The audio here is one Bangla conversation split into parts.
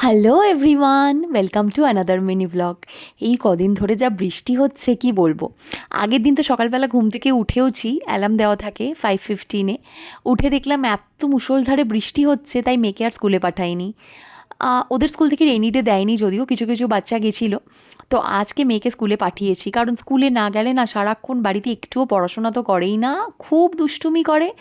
Hello everyone welcome to another mini blog এই কদিন ধরে যা বৃষ্টি হচ্ছে, কি বলব? আগের দিন তো সকালবেলা ঘুম থেকে উঠেওছি অ্যালার্ম দেওয়া থাকে ফাইভ ফিফটিনে উঠে দেখলাম এত মুষলধারে বৃষ্টি হচ্ছে, তাই মেকে আর স্কুলে পাঠাইনি। ওদের স্কুল থেকে রেনি ডে দেয়নি যদিও, কিছু কিছু বাচ্চা গেছিল। তো আজকে মেয়েকে স্কুলে পাঠিয়েছি। কারণ স্কুলে না গেলে না সারাক্ষণ বাড়িতে একটুও পড়াশোনা তো করেই না। খুব দুষ্টুমি করে।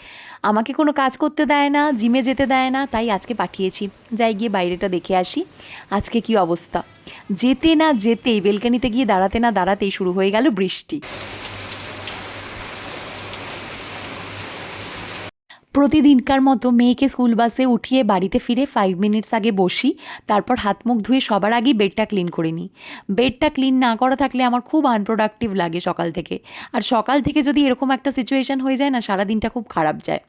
আমাকে কোনো কাজ করতে দেয় না জিমে যেতে দেয় না, তাই আজকে পাঠিয়েছি। যাই গিয়ে বাইরেটা দেখে আসি। আজকে কি অবস্থা? যেতে না যেতেই, বেলকানিতে গিয়ে দাঁড়াতে না দাঁড়াতেই শুরু হয়ে গেল বৃষ্টি। প্রতিদিনকার মতো মেয়েকে স্কুল বাসে উঠিয়ে বাড়িতে ফিরে ফাইভ মিনিটস আগে বসি, তারপর হাত মুখ ধুয়ে সবার আগেই বেডটা ক্লিন করে নিই। বেডটা ক্লিন না করা থাকলে আমার খুব আনপ্রোডাক্টিভ লাগে সকাল থেকে। আর সকাল থেকে যদি এরকম একটা সিচুয়েশন হয়ে যায় না সারা দিনটা খুব খারাপ যায়।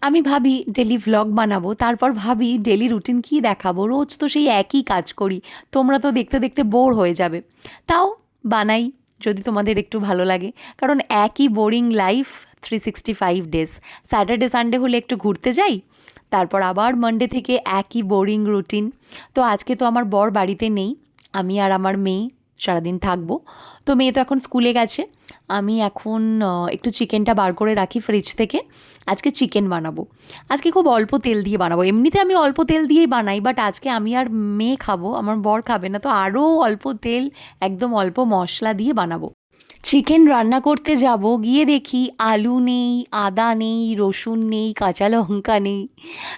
আমি ভাবি ডেলি ভ্লগ বানাবো। তারপর ভাবি ডেলি রুটিন কী দেখাবো? রোজ তো সেই একই কাজ করি। তোমরা তো দেখতে দেখতে বোর হয়ে যাবে। তাও বানাই, যদি তোমাদের একটু ভালো লাগে। কারণ একই boring life three sixty five days Saturday Sunday হলে একটু ঘুরতে যাই, তারপর আবার মানডে থেকে একই বোরিং রুটিন তো আজকে তো আমার বর বাড়িতে নেই, আমি আর আমার মেয়ে সারাদিন থাকব। তো মেয়ে তো এখন স্কুলে গেছে, আমি এখন একটু চিকেনটা বার করে রাখি ফ্রিজ থেকে। আজকে চিকেন বানাবো। আজকে খুব অল্প তেল দিয়ে বানাবো। এমনিতে আমি অল্প তেল দিয়েই বানাই বাট আজকে আমি আর মেয়ে খাব, আমার বর খাবে না, তো আরও অল্প তেল, একদম অল্প মশলা দিয়ে বানাবো। চিকেন রান্না করতে যাব, গিয়ে দেখি আলু নেই, আদা নেই, রসুন নেই, কাঁচা লঙ্কা নেই।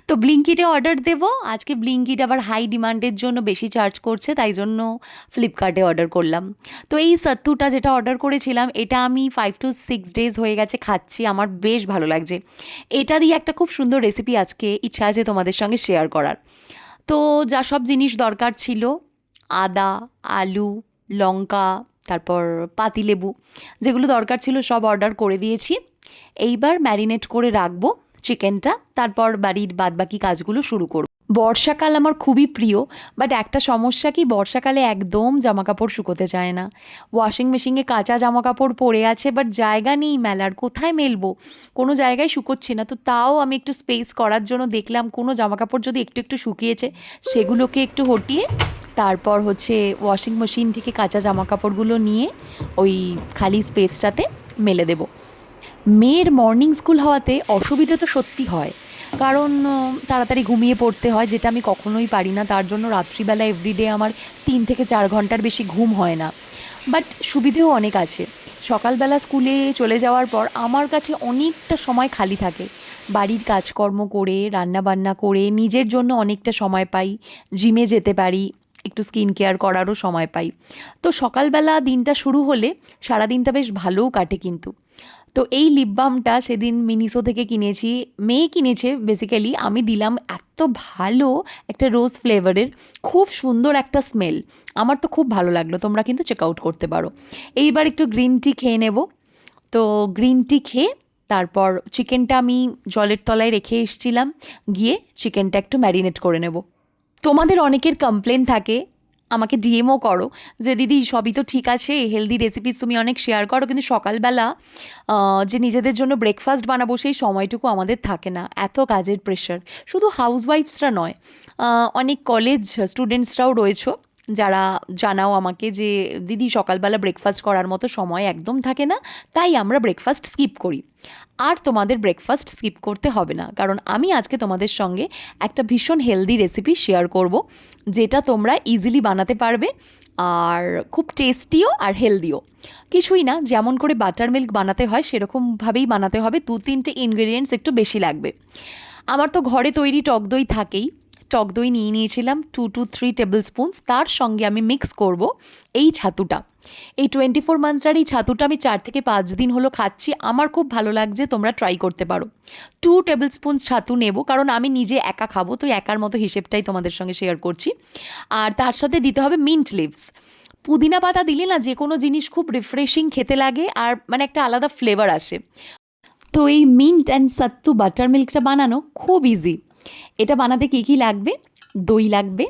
তো ব্লিঙ্কিটে অর্ডার দেব। আজকে ব্লিঙ্কিট আবার হাই ডিমান্ডের জন্য বেশি চার্জ করছে, তাই জন্য ফ্লিপকার্টে অর্ডার করলাম। তো এই সত্তুটা যেটা অর্ডার করেছিলাম, এটা আমি ফাইভ টু সিক্স ডেজ হয়ে গেছে খাচ্ছি, আমার বেশ ভালো লাগছে। এটা দিয়ে একটা খুব সুন্দর রেসিপি আজকে ইচ্ছা আছে তোমাদের সঙ্গে শেয়ার করার। তো যা সব জিনিস দরকার ছিল, আদা, আলু, লঙ্কা তারপর পাতিলেবু যেগুলো দরকার ছিল সব অর্ডার করে দিয়েছি। এইবার ম্যারিনেট করে রাখব চিকেনটা তারপর বাড়ির বাদবাকি কাজগুলো শুরু করব। বর্ষাকাল আমার খুবই প্রিয় বাট একটা সমস্যা কি, বর্ষাকালে একদম জামা কাপড় শুকোতে চায় না। ওয়াশিং মেশিনে কাঁচা জামা কাপড় পড়ে আছে বাট জায়গা নেই মেলার, কোথায় মেলবো? কোনো জায়গায় শুকোচ্ছি না, তো তাও আমি একটু স্পেস করার জন্য দেখলাম, কোনো জামা কাপড় যদি একটু একটু শুকিয়েছে, সেগুলোকে একটু হটিয়ে, তারপর হচ্ছে ওয়াশিং মেশিন থেকে কাঁচা জামা কাপড়গুলো নিয়ে ওই খালি স্পেসটাতে মেলে দেব। মেয়ের মর্নিং স্কুল হওয়াতে অসুবিধা তো সত্যি হয়। কারণ তাড়াতাড়ি ঘুমিয়ে পড়তে হয়, যেটা আমি কখনোই পারি না। তার জন্য রাত্রিবেলা এভরিডে আমার তিন থেকে চার ঘণ্টার বেশি ঘুম হয় না। বাট সুবিধেও অনেক আছে। সকালবেলা স্কুলে চলে যাওয়ার পর আমার কাছে অনেকটা সময় খালি থাকে। বাড়ির কাজকর্ম করে রান্না বান্না করে, নিজের জন্য অনেকটা সময় পাই। জিমে যেতে পারি, একটু স্কিন কেয়ার করারও সময় পাই। তো সকালবেলা দিনটা শুরু হলে সারা দিনটা বেশ ভালোও কাটে কিন্তু। তো এই লিপ বামটা সেদিন মিনিসো থেকে কিনেছি। মেয়ে কিনেছে বেসিক্যালি আমি দিলাম এত ভালো একটা রোজ ফ্লেভারের খুব সুন্দর একটা স্মেল আমার তো খুব ভালো লাগল, তোমরা কিন্তু চেক আউট করতে পারো। এইবার একটু গ্রিন টি খেয়ে নেব। তো গ্রিন টি খেয়ে তারপর চিকেনটা আমি জলের তলায় রেখে এসেছিলাম, গিয়ে চিকেনটা একটু ম্যারিনেট করে নেব। তোমাদের অনেকের কমপ্লেন থাকে আমাকে ডিএমও করো যে, দিদি, সবই তো ঠিক আছে হেলদি রেসিপিস তুমি অনেক শেয়ার করো, কিন্তু সকালবেলা যে নিজেদের জন্য ব্রেকফাস্ট বানাবো, সেই সময়টুকু আমাদের থাকে না। এত কাজের প্রেশার শুধু হাউসওয়াইফসরা নয় অনেক কলেজ স্টুডেন্টসরাও রয়েছো। যারা জানাও আমাকে যে, দিদি, সকালবেলা ব্রেকফাস্ট করার মতো সময় একদম থাকে না, তাই আমরা ব্রেকফাস্ট স্কিপ করি। আর তোমাদের ব্রেকফাস্ট স্কিপ করতে হবে না, কারণ আমি আজকে তোমাদের সঙ্গে একটা ভীষণ হেলদি রেসিপি শেয়ার করব, যেটা তোমরা ইজিলি বানাতে পারবে, আর খুব টেস্টিও আর হেলদিও কিছুই না, যেমন করে বাটার মিল্ক বানাতে হয়, সেরকমভাবেই বানাতে হবে দু তিনটে ইনগ্রেডিয়েন্টস একটু বেশি লাগবে। আমার তো ঘরে তৈরি টক দই থাকেই টক দই নিয়ে নিয়েছিলাম two two three tablespoons তার সঙ্গে আমি মিক্স করব এই ছাতুটা। এই টোয়েন্টি ফোর মান্ত্রার এই ছাতুটা আমি চার থেকে পাঁচ দিন হলো খাচ্ছি, আমার খুব ভালো লাগছে, তোমরা ট্রাই করতে পারো। টু টেবিল স্পুন ছাতু নেব, কারণ আমি নিজে একা খাব, তো একার মতো হিসেবটাই তোমাদের সঙ্গে শেয়ার করছি। আর তার সাথে দিতে হবে মিন্ট লিভস পুদিনা পাতা দিলে না যে কোনো জিনিস খুব রিফ্রেশিং খেতে লাগে, আর মানে একটা আলাদা ফ্লেভার আসে। তো এই মিন্ট অ্যান্ড সাত্তু বাটার মিল্কটা বানানো খুব ইজি এটা বানাতে কী কী লাগবে? দই লাগবে,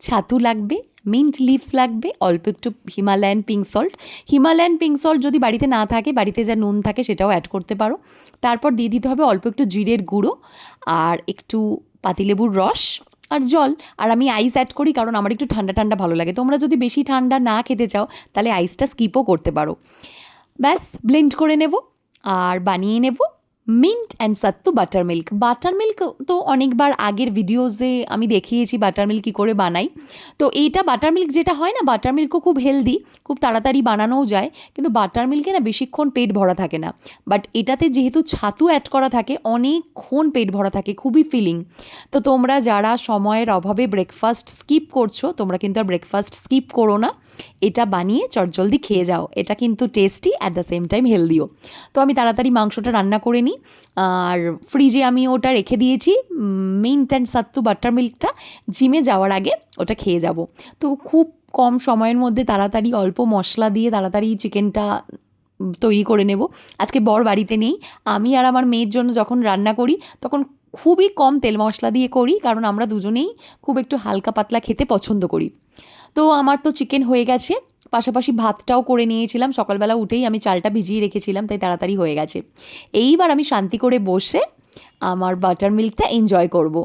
ছাতু লাগবে মিন্ট লিভস লাগবে, অল্প একটু Himalayan pink salt Himalayan pink salt যদি বাড়িতে না থাকে, বাড়িতে যা নুন থাকে সেটাও অ্যাড করতে পারো। তারপর দিয়ে দিতে হবে অল্প একটু জিরের গুঁড়ো আর একটু পাতিলেবুর রস আর জল। আর আমি আইস অ্যাড করি কারণ আমার একটু ঠান্ডা ঠান্ডা ভালো লাগে। তোমরা যদি বেশি ঠান্ডা না খেতে চাও, তাহলে আইসটা স্কিপও করতে পারো। ব্যাস ব্লেন্ড করে নেব আর বানিয়ে নেব। Mint and sattu buttermilk buttermilk তো অনেকবার আগের ভিডিওসে আমি দেখিয়েছি বাটার মিল্ক কী করে বানাই। তো এইটা বাটার মিল্ক যেটা হয় না বাটার মিল্কও খুব হেলদি খুব তাড়াতাড়ি বানানোও যায়, কিন্তু বাটার মিল্কে না বেশিক্ষণ পেট ভরা থাকে না। বাট এটাতে যেহেতু ছাতু অ্যাড করা থাকে, অনেকক্ষণ পেট ভরা থাকে, খুবই ফিলিং তো তোমরা যারা সময়ের অভাবে ব্রেকফাস্ট স্কিপ করছ, তোমরা কিন্তু আর ব্রেকফাস্ট স্কিপ করো না। এটা বানিয়ে চটজলদি খেয়ে যাও। এটা কিন্তু tasty at the same time হেলদিও তো আমি তাড়াতাড়ি মাংসটা রান্না করে নিই আর ফ্রিজে আমি ওটা রেখে দিয়েছি। মিন্ট অ্যান্ড সাত্তু বাটার মিল্কটা জিমে যাওয়ার আগে ওটা খেয়ে যাব। তো খুব কম সময়ের মধ্যে তাড়াতাড়ি অল্প মশলা দিয়ে তাড়াতাড়ি চিকেনটা তৈরি করে নেব। আজকে বর বাড়িতে নেই। আমি আর আমার মেয়ের জন্য যখন রান্না করি, তখন খুবই কম তেল মশলা দিয়ে করি, কারণ আমরা দুজনেই খুব একটু হালকা পাতলা খেতে পছন্দ করি। তো আমার তো চিকেন হয়ে গেছে। পাশাপাশি ভাতটাও করে নিয়েছিলাম। সকালবেলা উঠেই আমি চালটা ভিজিয়ে রেখেছিলাম, তাই তাড়াতাড়ি হয়ে গেছে। এইবার আমি শান্তি করে বসে আমার বাটার মিল্কটা এনজয় করব।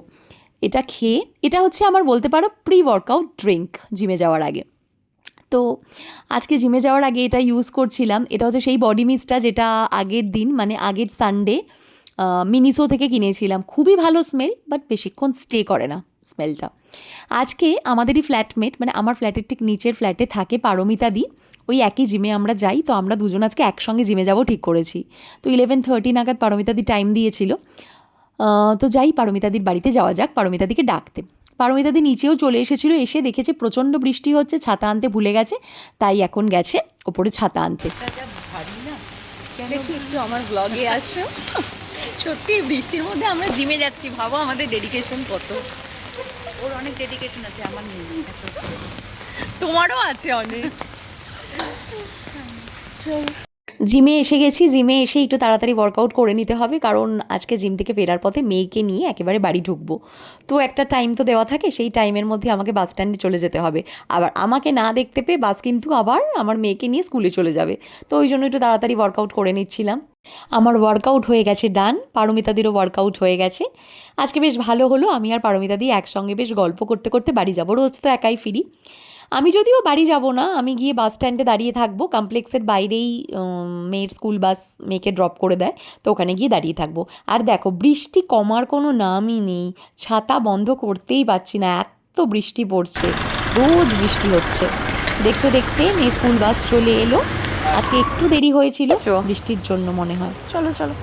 এটা খেয়ে, এটা হচ্ছে আমার বলতে পারো প্রি ওয়ার্কআউট ড্রিঙ্ক জিমে যাওয়ার আগে। তো আজকে জিমে যাওয়ার আগে এটা ইউজ করছিলাম। এটা হচ্ছে সেই বডি মিস্টটা যেটা আগের দিন মানে আগের সানডে মিনিসো থেকে কিনেছিলাম। খুবই ভালো স্মেল বাট বেশিক্ষণ স্টে করে না। স্মেলটা আজকে আমাদেরই ফ্ল্যাটমেট মানে আমার ফ্ল্যাটের ঠিক নিচের ফ্ল্যাটে থাকে পারমিতা দি, ওই একই জিমে আমরা যাই, তো আমরা দুজন আজকে একসঙ্গে জিমে যাব ঠিক করেছি। তো ইলেভেন থার্টি নাগাদ পারমিতাদি টাইম দিয়েছিল। তো যাই পারমিতাদির বাড়িতে যাওয়া যাক পারমিতাদিকে ডাকতে। পারমিতাদি নিচেও চলে এসেছিল, এসে দেখেছে প্রচণ্ড বৃষ্টি হচ্ছে, ছাতা আনতে ভুলে গেছে, তাই এখন গেছে ওপরে ছাতা আনতে। একটু আমার ব্লগে আসো। সত্যি, বৃষ্টির মধ্যে আমরা জিমে যাচ্ছি, ভাবো আমাদের ডেডিকেশন কত। ওর অনেক ডেডিকেশন আছে আমার নেই তোমারও আছে অনেক। জিমে এসে গেছি জিমে এসে একটু তাড়াতাড়ি ওয়ার্কআউট করে নিতে হবে কারণ আজকে জিম থেকে ফেরার পথে মেয়েকে নিয়ে একেবারে বাড়ি ঢুকবো। তো একটা টাইম তো দেওয়া থাকে সেই টাইমের মধ্যে আমাকে বাস স্ট্যান্ডে চলে যেতে হবে। আবার আমাকে না দেখতে পেয়ে বাস কিন্তু আবার আমার মেয়েকে নিয়ে স্কুলে চলে যাবে। তো ওই জন্য একটু তাড়াতাড়ি ওয়ার্কআউট করে নিচ্ছিলাম। আমার ওয়ার্কআউট হয়ে গেছে ডান পারমিতাদিরও ওয়ার্কআউট হয়ে গেছে। আজকে বেশ ভালো হলো, আমি আর পারমিতাদি একসঙ্গে বেশ গল্প করতে করতে বাড়ি যাব, রোজ তো একাই ফিরি। আমি যদিও বাড়ি যাব না, আমি গিয়ে বাস স্ট্যান্ডে দাঁড়িয়ে থাকব কমপ্লেক্সের বাইরেই মেয়ের স্কুল বাস মেয়েকে ড্রপ করে দেয়, তো ওখানে গিয়ে দাঁড়িয়ে থাকব। আর দেখো, বৃষ্টি কমার কোনো নামই নেই, ছাতা বন্ধ করতেই পারছি না, এত বৃষ্টি পড়ছে, রোজ বৃষ্টি হচ্ছে। দেখতে দেখতে মেয়ে স্কুল বাস চলে এলো আজকে একটু দেরি হয়েছিল আচ্ছা। বৃষ্টির জন্য মনে হয়। চলো চলো।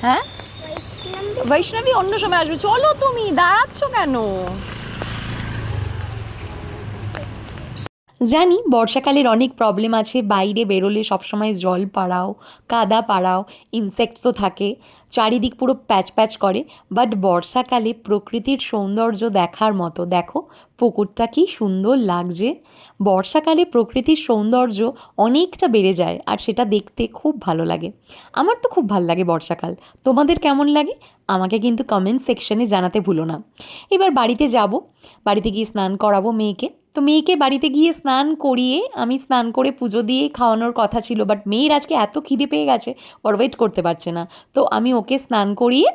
হ্যাঁ? বৈষ্ণবী। অন্য সময় আসবে। চলো তুমি দাঁড়াচ্ছ কেন? জানি, বর্ষাকালের অনেক প্রবলেম আছে, বাইরে বেরোলে সবসময় জল পাড়াও, কাদা পাড়াও ইনসেক্টসও থাকে, চারিদিক পুরো প্যাচ প্যাচ করে বাট বর্ষাকালে প্রকৃতির সৌন্দর্য দেখার মতো, দেখো, পুকুরটা কি সুন্দর লাগছে। বর্ষাকালে প্রকৃতির সৌন্দর্য অনেকটা বেড়ে যায়, আর সেটা দেখতে খুব ভালো লাগে। আমার তো খুব ভালো লাগে বর্ষাকাল। তোমাদের কেমন লাগে? আমাকে কিন্তু কমেন্ট সেকশনে জানাতে ভুলো না। এবার বাড়িতে যাব, বাড়িতে গিয়ে স্নান করাবো মেয়েকে। তো মেয়েকে বাড়িতে গিয়ে স্নান করিয়ে আমি স্নান করে পুজো দিয়ে খাওয়ানোর কথা ছিল বাট মেয়ের আজকে এত খিদে পেয়ে গেছে, ওর ওয়েট করতে পারছে না। তো আমি ওকে স্নান করিয়ে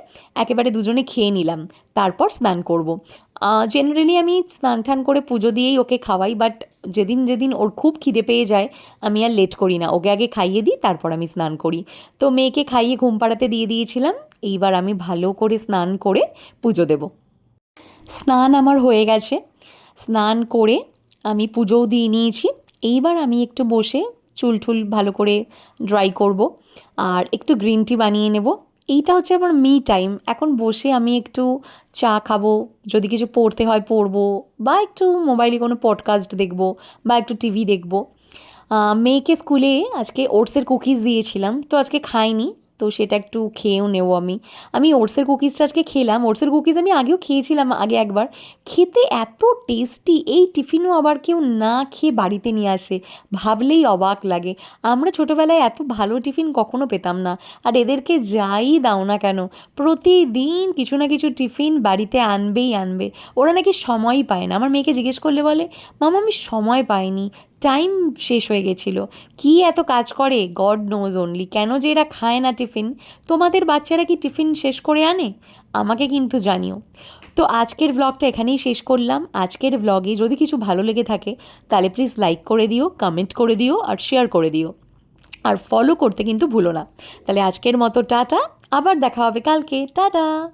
একেবারে দুজনে খেয়ে নিলাম, তারপর স্নান করব। জেনারেলি আমি স্নান টান করে পুজো দিয়েই ওকে খাওয়াই বাট যেদিন যেদিন ওর খুব খিদে পেয়ে যায়, আমি আর লেট করি না। ওকে আগে খাইয়ে দিই, তারপর আমি স্নান করি। তো মেয়েকে খাইয়ে ঘুম পাড়াতে দিয়ে দিয়েছিলাম, এইবার আমি ভালো করে স্নান করে পুজো দেব। স্নান আমার হয়ে গেছে। স্নান করে আমি পুজোও দিয়ে নিয়েছি। এইবার আমি একটু বসে চুল টুল ভালো করে ড্রাই করব আর একটু গ্রিন টি বানিয়ে নেব। এইটা হচ্ছে আমার মি টাইম এখন বসে আমি একটু চা খাব, যদি কিছু পড়তে হয় পড়ব বা একটু মোবাইলে কোনো পডকাস্ট দেখব বা একটু টিভি দেখব। মেয়েকে স্কুলে আজকে ওটসের কুকিজ দিয়েছিলাম, তো আজকে খাইনি। তো সেটা একটু খেয়েও নেব আমি। আমি ওটসের কুকিজটা আজকে খেলাম। ওটসের কুকিজ আমি আগেও খেয়েছিলাম, আগে একবার। খেতে এত টেস্টি, এই টিফিনও আবার কেউ না খেয়ে বাড়িতে নিয়ে আসে। ভাবলেই অবাক লাগে। আমরা ছোটোবেলায় এত ভালো টিফিন কখনো পেতাম না। আর এদেরকে যাই দাও না কেন? প্রতিদিন কিছু না কিছু টিফিন বাড়িতে আনবেই আনবে। ওরা নাকি সময়ই পায় না। আমার মেয়েকে জিজ্ঞেস করলে বলে, মামা, আমি সময় পাইনি। টাইম শেষ হয়ে গেছিল। কি এত কাজ করে? গড নোজ অনলি কেন যে এরা খায় না টিফিন? তোমাদের বাচ্চারা কি টিফিন শেষ করে আনে? আমাকে কিন্তু জানিও। তো আজকের ব্লগটা এখানেই শেষ করলাম। আজকের ব্লগে যদি কিছু ভালো লেগে থাকে, তাহলে প্লিজ লাইক করে দিও কমেন্ট করে দিও, আর শেয়ার করে দিও। আর ফলো করতে কিন্তু ভুলো না। তাহলে আজকের মতো টাটা। আবার দেখা হবে কালকে। টাটা!